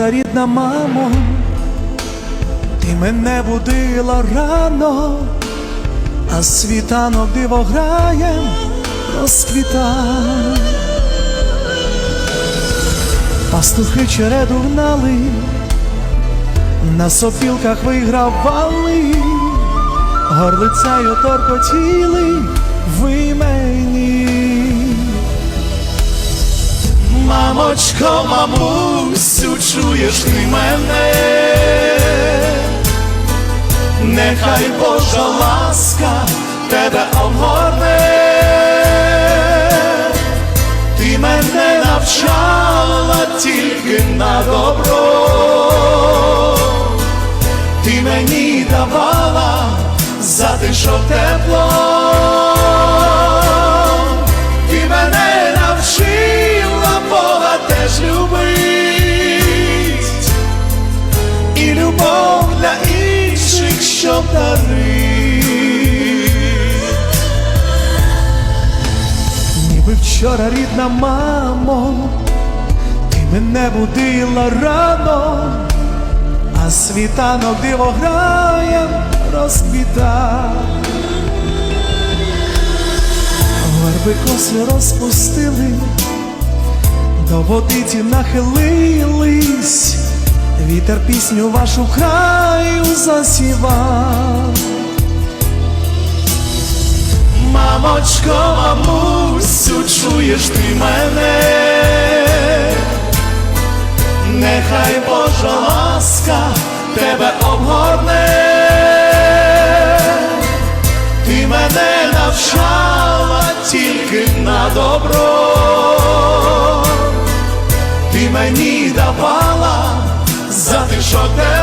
вчора, рідна мамо, ти мене будила рано, а світанок диво грає, розквіта. Пастухи череду гнали, на сопілках вигравали, горлицею торкотіли ви мені. Мамочко, мамусю, чуєш ти мене, нехай Божа ласка тебе обгорне, ти мене навчала тільки на добро, ти мені давала за те, що тепло, що дарить. Ніби вчора рідна мамо, ти мене будила рано, а світанок диво грає, розквіта. Верби коси розпустили, до водиці нахилились, вітер пісню вашу краю засівав. Мамочко, мамусю, чуєш ти мене, нехай Божа ласка тебе обгорне, ти мене навчала тільки на добро, ти мені давала за те, що тепло.